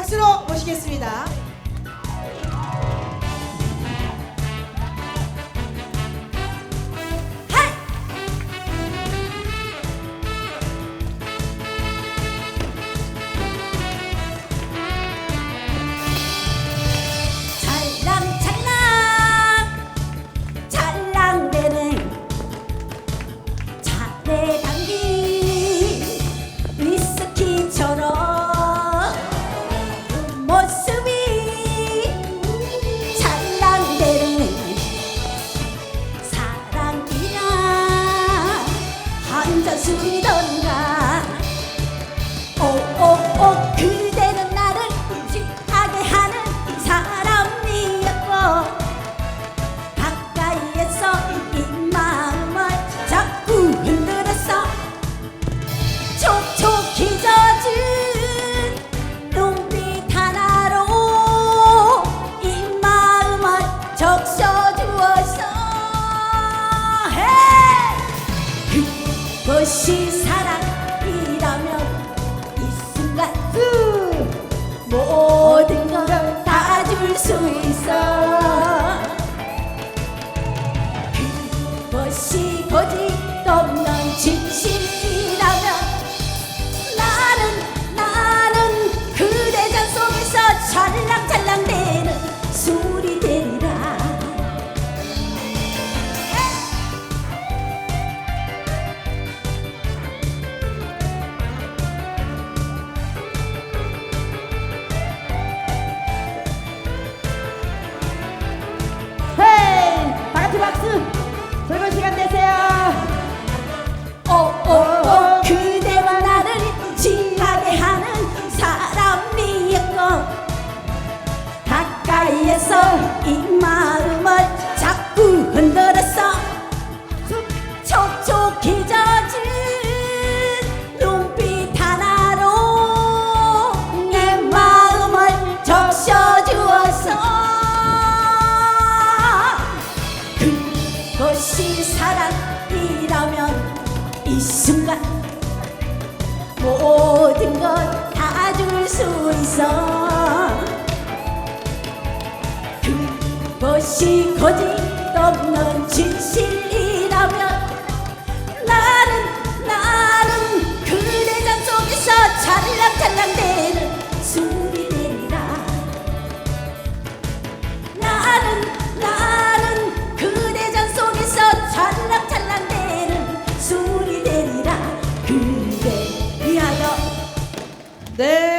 真っ白 웃어주던가. 오오오 그 것이 사랑. 박수 즐거운 시간 되세요. 순간 모든 걸다줄 수 있어. 그것이 거짓 없는 진실. there